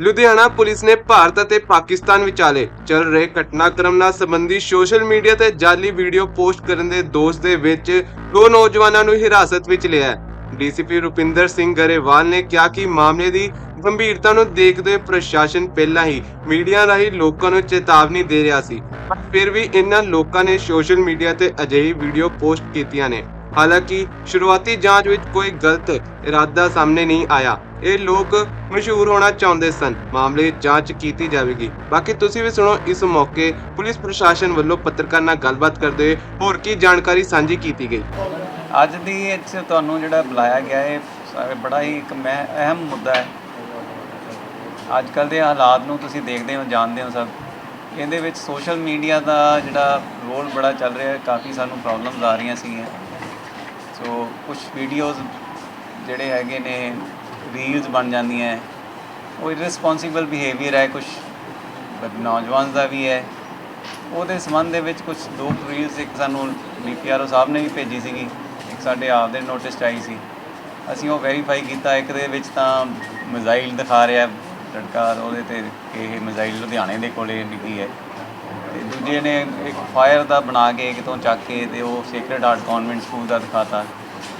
Ludhiana police ਨੇ ਭਾਰਤ ਅਤੇ ਪਾਕਿਸਤਾਨ ਵਿਚਾਲੇ ਚੱਲ ਰਹੇ ਘਟਨਾਕ੍ਰਮ ਨਾਲ ਸੰਬੰਧੀ ਸੋਸ਼ਲ ਮੀਡੀਆ ਤੇ ਜਾਲੀ ਵੀਡੀਓ ਪੋਸਟ ਕਰਨ ਦੇ ਦੋਸ਼ ਦੇ ਵਿੱਚ ਦੋ ਨੌਜਵਾਨਾਂ ਨੂੰ ਹਿਰਾਸਤ ਵਿੱਚ ਲਿਆ ਹੈ। ਡੀਸੀਪੀ ਰੁਪਿੰਦਰ ਸਿੰਘ ਗਰੇਵਾਲ ਨੇ ਕਿਹਾ ਕਿ ਮਾਮਲੇ ਦੀ ਗੰਭੀਰਤਾ ਨੂੰ ਦੇਖਦੇ ਹੋਏ ਪ੍ਰਸ਼ਾਸਨ ਪਹਿਲਾਂ ਹੀ ਮੀਡੀਆ ਰਾਹੀਂ ਲੋਕਾਂ ਨੂੰ ਚੇਤਾਵਨੀ ਦੇ ਰਿਹਾ ਸੀ। ਪਰ ਫਿਰ ਵੀ ਇਹਨਾਂ ਲੋਕਾਂ ਨੇ ਸੋਸ਼ਲ ਮੀਡੀਆ ਤੇ ਅਜਿਹੀ ਵੀਡੀਓ ਪੋਸਟ ਕੀਤੀਆਂ ਨੇ। ਹਾਲਾਂਕਿ ਸ਼ੁਰੂਆਤੀ ਜਾਂਚ ਵਿੱਚ ਕੋਈ ਗਲਤ ਇਰਾਦਾ ਸਾਹਮਣੇ ਨਹੀਂ ਆਇਆ। ਇਹ ਲੋਕ ਮਸ਼ਹੂਰ ਹੋਣਾ ਚਾਹੁੰਦੇ ਸਨ। ਮਾਮਲੇ ਦੀ ਜਾਂਚ ਕੀਤੀ ਜਾਵੇਗੀ। ਬਾਕੀ ਤੁਸੀਂ ਵੀ ਸੁਣੋ ਇਸ ਮੌਕੇ ਪੁਲਿਸ ਪ੍ਰਸ਼ਾਸਨ ਵੱਲੋਂ ਪੱਤਰਕਾਰ ਨਾਲ ਗੱਲਬਾਤ ਕਰਦੇ ਹੋਏ ਹੋਰ ਕੀ ਜਾਣਕਾਰੀ ਸਾਂਝੀ ਕੀਤੀ ਗਈ। ਅੱਜ ਦੀ ਇਸ ਤੁਹਾਨੂੰ ਜਿਹੜਾ ਬੁਲਾਇਆ ਗਿਆ ਹੈ ਬੜਾ ਹੀ ਇੱਕ ਮੈਂ ਅਹਿਮ ਮੁੱਦਾ ਹੈ। ਅੱਜ ਕੱਲ ਦੇ ਹਾਲਾਤ ਨੂੰ ਤੁਸੀਂ ਦੇਖਦੇ ਹੋ, ਜਾਣਦੇ ਹੋ ਸਭ। ਇਹਦੇ ਵਿੱਚ ਸੋਸ਼ਲ ਮੀਡੀਆ ਦਾ ਜਿਹੜਾ ਰੋਲ ਬੜਾ ਚੱਲ ਰਿਹਾ ਹੈ। ਕਾਫੀ ਸਾਨੂੰ ਪ੍ਰੋਬਲਮਸ ਆ ਰਹੀਆਂ ਸੀਗੀਆਂ। ਕੁਝ ਵੀਡੀਓਜ਼ ਜਿਹੜੇ ਹੈਗੇ ਨੇ ਰੀਲਸ ਬਣ ਜਾਂਦੀਆਂ ਹੈ। ਉਹ ਇਰਰਿਸਪੌਂਸਿਬਲ ਬਿਹੇਵੀਅਰ ਹੈ ਕੁਝ ਨੌਜਵਾਨ ਦਾ ਵੀ ਹੈ। ਉਹਦੇ ਸੰਬੰਧ ਦੇ ਵਿੱਚ ਕੁਝ ਦੋ ਰੀਲਸ ਇੱਕ ਸਾਨੂੰ ਡੀਪੀਆਰਓ ਸਾਹਿਬ ਨੇ ਵੀ ਭੇਜੀ ਸੀਗੀ, ਇੱਕ ਸਾਡੇ ਆਪ ਦੇ ਨੋਟਿਸ 'ਚ ਆਈ ਸੀ। ਅਸੀਂ ਉਹ ਵੈਰੀਫਾਈ ਕੀਤਾ, ਇੱਕ ਦੇ ਵਿੱਚ ਤਾਂ ਮਿਜ਼ਾਈਲ ਦਿਖਾ ਰਿਹਾ ਲੜਕਾ, ਉਹਦੇ ਤੇ ਇਹ ਮਿਜ਼ਾਈਲ ਲੁਧਿਆਣੇ ਦੇ ਕੋਲੇ ਡਿੱਗੀ ਹੈ। ਤੇ ਦੂਜੇ ਨੇ ਇੱਕ ਫਾਇਰ ਦਾ ਬਣਾ ਕੇ ਕਿਤੋਂ ਚੱਕ ਕੇ ਤੇ ਉਹ ਸੇਕਰਡ ਹਾਰਟ ਕਨਵੈਂਟ ਸਕੂਲ ਦਾ ਦਿਖਾਤਾ।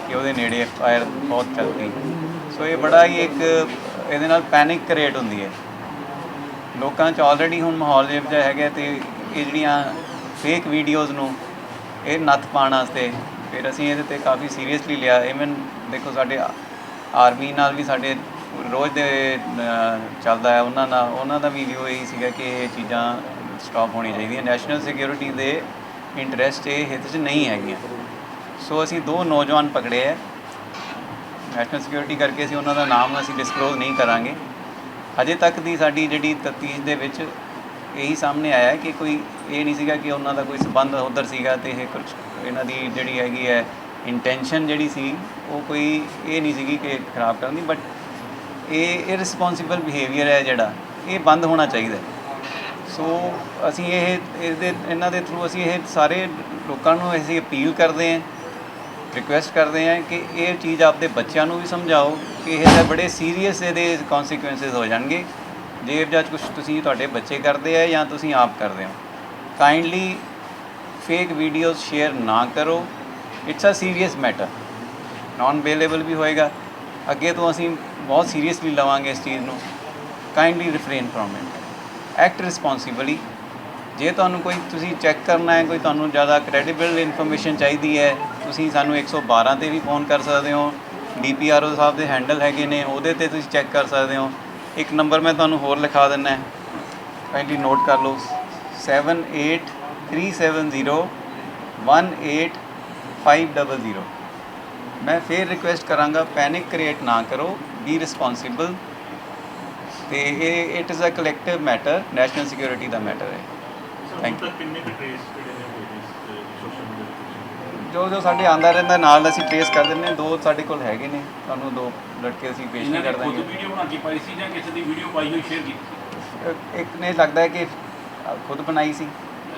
ਕਿ ਉਹਦੇ ਨੇੜੇ ਫਾਇਰ ਬਹੁਤ ਚੱਲਦੀ। ਸੋ ਇਹ ਬੜਾ ਹੀ ਇੱਕ, ਇਹਦੇ ਨਾਲ ਪੈਨਿਕ ਕ੍ਰੀਏਟ ਹੁੰਦੀ ਹੈ। ਲੋਕਾਂ 'ਚ ਆਲਰੇਡੀ ਹੁਣ ਮਾਹੌਲ ਜਿਹੋ ਜਿਹਾ ਹੈਗਾ ਤੇ ਇਹ ਜਿਹੜੀਆਂ ਫੇਕ ਵੀਡੀਓਜ਼ ਨੂੰ ਇਹ ਨੱਥ ਪਾਉਣ ਵਾਸਤੇ ਫਿਰ ਅਸੀਂ ਇਹਦੇ ਤੇ ਕਾਫੀ ਸੀਰੀਅਸਲੀ ਲਿਆ। ਇਵਨ ਦੇਖੋ ਸਾਡੇ ਆਰਮੀ ਨਾਲ ਵੀ ਸਾਡੇ ਰੋਜ਼ ਦੇ ਚੱਲਦਾ ਹੈ ਉਹਨਾਂ ਨਾਲ, ਉਹਨਾਂ ਦਾ ਵੀ ਵਿਊ ਇਹੀ ਸੀਗਾ ਕਿ ਇਹ ਚੀਜ਼ਾਂ ਸਟਾਪ ਹੋਣੀ ਚਾਹੀਦੀਆਂ। ਨੈਸ਼ਨਲ ਸਿਕਿਉਰਿਟੀ ਦੇ ਇੰਟਰਸਟ ਇਹ ਹਿੱਤ 'ਚ ਨਹੀਂ ਹੈਗੀਆਂ। ਸੋ ਅਸੀਂ ਦੋ ਨੌਜਵਾਨ ਪਕੜੇ ਹੈ। ਨੈਸ਼ਨਲ ਸਿਕਿਉਰਿਟੀ ਕਰਕੇ ਅਸੀਂ ਉਹਨਾਂ ਦਾ ਨਾਮ ਅਸੀਂ ਡਿਸਕਲੋਜ਼ ਨਹੀਂ ਕਰਾਂਗੇ। ਅਜੇ ਤੱਕ ਦੀ ਸਾਡੀ ਜਿਹੜੀ ਤਫਤੀਸ਼ ਦੇ ਵਿੱਚ ਇਹੀ ਸਾਹਮਣੇ ਆਇਆ ਕਿ ਕੋਈ ਇਹ ਨਹੀਂ ਸੀਗਾ ਕਿ ਉਹਨਾਂ ਦਾ ਕੋਈ ਸਬੰਧ ਉਧਰ ਸੀਗਾ ਤੇ ਇਹ ਕੁਝ ਇਹਨਾਂ ਦੀ ਜਿਹੜੀ ਹੈਗੀ ਹੈ ਇੰਟੈਂਸ਼ਨ ਜਿਹੜੀ ਸੀ, ਉਹ ਕੋਈ ਇਹ ਨਹੀਂ ਸੀਗੀ ਕਿ ਖਰਾਬ ਕਰਨ ਦੀ ਬਟ ਇਹ ਇਰਰਿਸਪੌਂਸਿਬਲ ਬਿਹੇਵੀਅਰ ਹੈ ਜਿਹੜਾ, ਇਹ ਬੰਦ ਹੋਣਾ ਚਾਹੀਦਾ ਸੋ ਅਸੀਂ ਇਹ, ਇਹਦੇ, ਇਹਨਾਂ ਦੇ ਥਰੂ ਅਸੀਂ ਇਹ ਸਾਰੇ ਲੋਕਾਂ ਨੂੰ ਅਸੀਂ ਅਪੀਲ ਕਰਦੇ ਹਾਂ। ਰਿਕੁਐਸਟ ਕਰਦੇ ਹਾਂ ਕਿ ਇਹ ਚੀਜ਼ ਆਪਦੇ ਬੱਚਿਆਂ ਨੂੰ ਵੀ ਸਮਝਾਓ ਕਿ ਇਹ ਤਾਂ ਬੜੇ ਸੀਰੀਅਸ ਇਹਦੇ ਕਨਸੀਕੁਐਂਸਸ ਹੋ ਜਾਣਗੇ। ਜੇ ਜਾਂ ਕੁਝ ਤੁਸੀਂ ਤੁਹਾਡੇ ਬੱਚੇ ਕਰਦੇ ਆ ਜਾਂ ਤੁਸੀਂ ਆਪ ਕਰਦੇ ਹੋ। ਕਾਈਂਡਲੀ ਫੇਕ ਵੀਡੀਓਜ਼ ਸ਼ੇਅਰ ਨਾ ਕਰੋ। It's a serious matter non available ਵੀ ਹੋਏਗਾ। ਅੱਗੇ ਤੋਂ ਅਸੀਂ ਬਹੁਤ ਸੀਰੀਅਸਲੀ ਲਵਾਂਗੇ ਇਸ ਚੀਜ਼ ਨੂੰ। Kindly refrain from it act responsibly ਜੇ ਤੁਹਾਨੂੰ ਕੋਈ ਤੁਸੀਂ ਚੈੱਕ ਕਰਨਾ ਹੈ, ਕੋਈ ਤੁਹਾਨੂੰ ਜ਼ਿਆਦਾ ਕ੍ਰੈਡੀਬਲ ਇਨਫੋਰਮੇਸ਼ਨ ਚਾਹੀਦੀ ਹੈ, ਤੁਸੀਂ ਸਾਨੂੰ 112 ਤੇ ਵੀ ਫੋਨ ਕਰ ਸਕਦੇ ਹੋ। ਡੀਪੀਆਰਓ ਸਾਹਿਬ ਦੇ ਹੈਂਡਲ ਹੈਗੇ ਨੇ, ਉਹਦੇ ਤੇ ਤੁਸੀਂ ਚੈੱਕ ਕਰ ਸਕਦੇ ਹੋ। ਇੱਕ ਨੰਬਰ ਮੈਂ ਤੁਹਾਨੂੰ ਹੋਰ ਲਿਖਾ ਦਿੰਦਾ ਹੈ। ਕਾਈਂਡਲੀ ਨੋਟ ਕਰ ਲਓ। 7837018500 ਮੈਂ ਫੇਰ ਰਿਕੁਐਸਟ ਕਰਾਂਗਾ ਪੈਨਿਕ ਕ੍ਰੀਏਟ ਨਾ ਕਰੋ ਬੀ ਰਿਸਪੌਂਸਿਬਲ ਤੇ ਇਹ it is a collective matter national security the matter ਹੈ। Thank you. ਕਿੰਨੇ ਕੁ ਟ੍ਰੇਸ ਜਿਹੜੇ ਨੇ ਹੋਏ ਨੇ ਸੋਸ਼ਲ ਮੀਡੀਆ ਜੋ ਜੋ ਸਾਡੇ ਆਂਦਾ ਰਹਿੰਦਾ ਨਾਲ ਅਸੀਂ ਟ੍ਰੇਸ ਕਰ ਦਿੰਦੇ ਹਾਂ। ਦੋ ਸਾਡੇ ਕੋਲ ਹੈਗੇ ਨੇ। ਤੁਹਾਨੂੰ ਦੋ ਲੜਕੇ ਅਸੀਂ ਪੇਸ਼ ਕਰ ਨੇ ਖੁਦ ਦਾਂਗੇ ਵੀਡੀਓ ਬਣਾ ਕੇ ਪਾਈ ਸੀ ਜਾਂ ਕਿਸੇ ਦੀ ਵੀਡੀਓ ਪਾਈ ਹੋਈ ਸ਼ੇਅਰ ਕੀਤੀ ਇੱਕ- ਨੇ ਲੱਗਦਾ ਹੈ ਕਿ ਖੁਦ ਬਣਾਈ ਸੀ।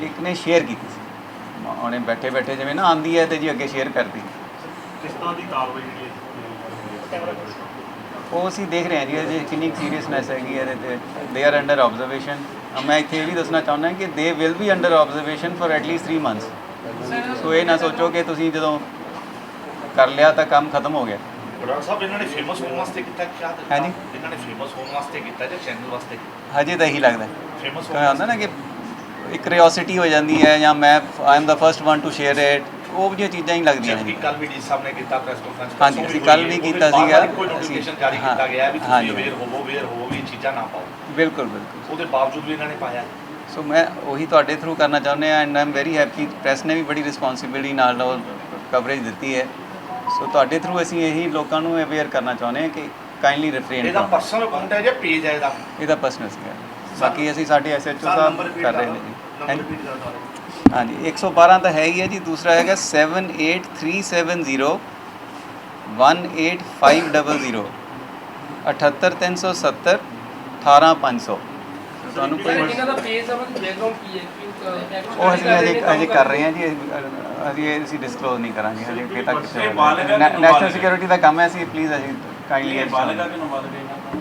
ਇੱਕ ਨੇ ਸ਼ੇਅਰ ਕੀਤੀ ਸੀ। ਉਹਨੇ ਬੈਠੇ ਬੈਠੇ ਜਿਵੇਂ ਨਾ ਆਂਦੀ ਹੈ ਤੇ ਜੀ ਅੱਗੇ ਸ਼ੇਅਰ ਕਰਦੀ ਕਿਸ ਤਰ੍ਹਾਂ ਦੀ ਕਾਰਵਾਈ ਜਿਹੜੀ ਹੈ? ਉਹ ਅਸੀਂ ਦੇਖ ਰਹੇ ਹਾਂ ਜੀ ਇਹਦੇ 'ਚ ਕਿੰਨੀ ਸੀਰੀਅਸਨੈਸ ਹੈਗੀ ਹੈ ਇਹਦੇ ਤੇ। ਦੇ ਆਰ ਅੰਡਰ ਆਬਜ਼ਰਵੇਸ਼ਨ ਮੈਂ ਇੱਥੇ ਇਹ ਵੀ ਦੱਸਣਾ ਚਾਹੁੰਦਾ ਕਿ they will be under observation for at least 3 months so ਇਹ ਨਾ ਸੋਚੋ ਕਿ ਤੁਸੀਂ ਜਦੋਂ ਕਰ ਲਿਆ ਤਾਂ ਕੰਮ ਖਤਮ ਹੋ ਗਿਆ। ਬਰਾੜ ਸਾਹਿਬ ਇਹਨਾਂ ਨੇ ਫੇਮਸ ਹੋਣ ਵਾਸਤੇ ਕੀਤਾ ਕਿ ਕਿਆ ਹਾਂਜੀ। ਇਹਨਾਂ ਨੇ ਫੇਮਸ ਹੋਣ ਵਾਸਤੇ ਕੀਤਾ ਜਾਂ ਚੈਨਲ ਵਾਸਤੇ ਹਜੇ ਤਾਂ ਇਹੀ ਲੱਗਦਾ। ਫੇਮਸ ਕਿਉਂ ਹੁੰਦਾ ਨਾ ਕਿ ਇੱਕ ਕਿਉਰਿਓਸਿਟੀ ਹੋ ਜਾਂਦੀ ਹੈ ਜਾਂ ਮੈਂ I am the first one to share it ਉਹ ਜਿਹੀਆਂ ਚੀਜ਼ਾਂ ਹੀ ਲੱਗਦੀਆਂ ਨੇ। ਕੱਲ ਵੀ ਡੀ ਸਾਹਿਬ ਨੇ ਕੀਤਾ ਪ੍ਰੈਸ ਕਾਨਫਰੰਸ ਹਾਂਜੀ, ਅਸੀਂ ਕੱਲ੍ਹ ਵੀ ਕੀਤਾ ਸੀਗਾ। ਕੋਈ ਨੋਟੀਫਿਕੇਸ਼ਨ ਜਾਰੀ ਕੀਤਾ ਗਿਆ ਵੀ। ਤੁਸੀਂ ਅਵੇਅਰ ਹੋਵੋ ਅਵੇਅਰ ਹੋਵੋ ਵੀ ਚੀਜ਼ਾਂ ਨਾ ਪਾਓ। ਬਿਲਕੁਲ ਬਿਲਕੁਲ। ਉਹਦੇ ਬਾਵਜੂਦ ਵੀ ਇਹਨਾਂ ਨੇ ਪਾਇਆ ਸੋ ਮੈਂ ਉਹੀ ਤੁਹਾਡੇ ਥਰੂ ਕਰਨਾ ਚਾਹੁੰਦੇ ਆ and I am very happy press ਨੇ ਵੀ ਬੜੀ ਰਿਸਪੌਂਸਿਬਿਲਿਟੀ ਨਾਲ ਉਹ ਕਵਰੇਜ ਦਿੱਤੀ ਹੈ। ਸੋ ਤੁਹਾਡੇ ਥਰੂ ਅਸੀਂ ਇਹੀ ਲੋਕਾਂ ਨੂੰ ਅਵੇਅਰ ਕਰਨਾ ਚਾਹੁੰਦੇ ਹਾਂ ਕਿ ਕਾਈਂਡਲੀ ਰਿਫਰੇਨ ਇਹਦਾ ਪਰਸਨਲ ਅਕਾਊਂਟ ਹੈ ਜਾਂ ਪੇਜ ਹੈ ਇਹਦਾ? ਇਹਦਾ ਪਰਸਨਲ ਸੀਗਾ। ਬਾਕੀ ਅਸੀਂ ਸਾਡੇ ਐਸਐਚਓ ਸਾਹਿਬ ਕਰ ਰਹੇ ਨੇ। ਜੀ ਹਾਂਜੀ। 112 ਤਾਂ ਹੈ ਹੀ ਹੈ ਜੀ ਦੂਸਰਾ ਹੈਗਾ 78370 18500 78370 18500 ਤੁਹਾਨੂੰ ਕੋਈ ਇਹਨਾਂ ਦਾ ਫੇਸ ਅਮਨ ਬੈਕਗ੍ਰਾਉਂਡ ਕੀ ਹੈ ਕਿ ਉਹ ਅਸੀਂ ਅਜੇ ਅਜੇ ਕਰ ਰਹੇ ਹਾਂ ਜੀ ਅਸੀਂ ਇਹ ਅਸੀਂ ਡਿਸਕਲੋਜ਼ ਨਹੀਂ ਕਰਾਂਗੇ ਹਜੇ ਅੱਗੇ ਤੱਕ ਬਾਲਗ ਕਿ ਨੈਸ਼ਨਲ? ਸਿਕਿਉਰਿਟੀ ਦਾ ਕੰਮ ਹੈ ਅਸੀਂ ਪਲੀਜ਼ ਅਸੀਂ ਕਾਈਂਡਲੀ ਇਹ ਬਾਲਗਾ ਕਿ ਨਾਬਾਲਗ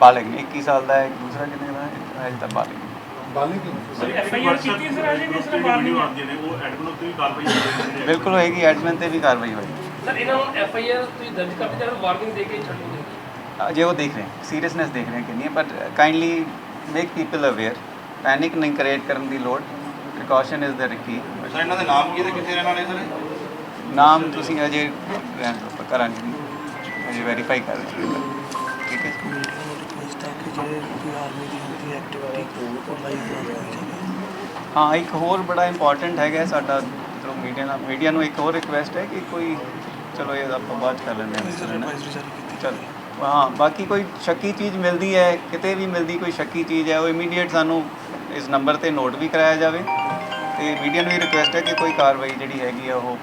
ਬਾਲਗ ਨੇ 21 ਸਾਲ ਦਾ ਹੈ ਦੂਸਰਾ ਕਿੰਨੇ ਦਾ ਹੈ? ਬਾਲਗ ਅਜੇ ਹੋਈ ਹੈ। ਬਿਲਕੁਲ ਹੋਏਗੀ ਐਡਮਿਨ ਤੇ ਵੀ ਕਾਰਵਾਈ ਹੋਏਗੀ। ਸਰ ਇਹਨਾਂ ਨੂੰ ਐਫ ਆਈ ਆਰ ਤੁਸੀਂ ਦਰਜ ਕਰਦੇ ਜਾਂ ਵਾਰਨਿੰਗ ਦੇ ਕੇ ਛੱਡੋਗੇ। ਅਜੇ ਉਹ ਦੇਖ ਰਹੇ ਸੀਰੀਅਸਨੈਸ ਦੇਖ ਰਹੇ ਕਿੰਨੀ ਹੈ but kindly make people aware panic ਨਹੀਂ ਕ੍ਰੀਏਟ ਕਰਨ ਦੀ ਲੋੜ precaution is the key sir ਇਹਨਾਂ ਦੇ ਨਾਮ ਕੀ ਤੇ ਕਿੱਥੇ ਰਹਿਣ ਵਾਲੇ ਸਰ? ਨਾਮ ਤੁਸੀਂ ਅਜੇ ਰਹਿਣ ਦਿਓ, ਕਰਾਂਗੇ ਅਜੇ ਵੈਰੀਫਾਈ ਕਰ ਰਹੇ ਹਾਂ। ਠੀਕ ਹੈ ਹਾਂ ਇੱਕ ਹੋਰ ਬੜਾ ਇੰਪੋਰਟੈਂਟ ਹੈਗਾ ਸਾਡਾ ਚਲੋ ਮੀਡੀਆ ਨਾਲ ਮੀਡੀਆ ਨੂੰ ਇੱਕ ਹੋਰ ਰਿਕੁਐਸਟ ਹੈ ਕਿ ਕੋਈ ਚਲੋ ਇਹ ਆਪਾਂ ਬਾਅਦ 'ਚ ਕਰ ਲੈਂਦੇ ਹਾਂ। ਚਲ। ਹਾਂ ਬਾਕੀ ਕੋਈ ਸ਼ੱਕੀ ਚੀਜ਼ ਮਿਲਦੀ ਹੈ ਕਿਤੇ ਵੀ ਮਿਲਦੀ ਕੋਈ ਸ਼ੱਕੀ ਚੀਜ਼ ਹੈ ਉਹ ਇਮੀਡੀਏਟ ਸਾਨੂੰ ਇਸ ਨੰਬਰ ਤੇ ਨੋਟ ਵੀ ਕਰਾਇਆ ਜਾਵੇ। ਤੇ ਮੀਡੀਆ ਨੂੰ ਇਹ ਰਿਕੁਐਸਟ ਹੈ ਕਿ ਕੋਈ ਕਾਰਵਾਈ ਜਿਹੜੀ ਹੈਗੀ ਆ ਉਹ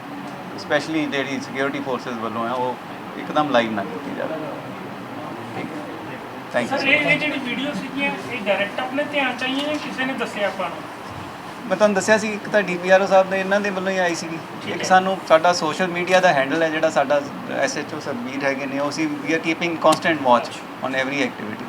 ਸਪੈਸ਼ਲੀ ਜਿਹੜੀ ਸਿਕਿਉਰਿਟੀ ਫੋਰਸਸ ਵੱਲੋਂ ਹੈ ਉਹ ਇੱਕਦਮ ਲਾਈਵ ਨਾ ਕੀਤੀ ਜਾਵੇ। ਠੀਕ ਹੈ। ਥੈਂਕ ਸਰ ਯੂ ਇਹ ਇਹ ਜਿਹੜੀ ਵੀਡੀਓ ਸੀਗੀਆਂ ਇਹ ਡਾਇਰੈਕਟ ਆਪਣੇ ਧਿਆਨ ਚ ਆਈਆਂ ਜਾਂ ਕਿਸੇ ਨੇ ਦੱਸਿਆ ਆਪਾਂ ਨੂੰ? ਮੈਂ ਤੁਹਾਨੂੰ ਦੱਸਿਆ ਸੀ ਇੱਕ ਤਾਂ ਡੀਪੀਆਰਓ ਸਾਹਿਬ ਨੇ ਇਹਨਾਂ ਦੇ ਵੱਲੋਂ ਹੀ ਆਈ ਸੀਗੀ ਇੱਕ ਸਾਨੂੰ ਸਾਡਾ ਸੋਸ਼ਲ ਮੀਡੀਆ ਦਾ ਹੈਂਡਲ ਹੈ ਜਿਹੜਾ ਸਾਡਾ ਐਸਐਚਓ ਸਰਬੀਰ ਹੈਗੇ ਨੇ ਉਹ ਸੀ we are keeping constant watch on every activity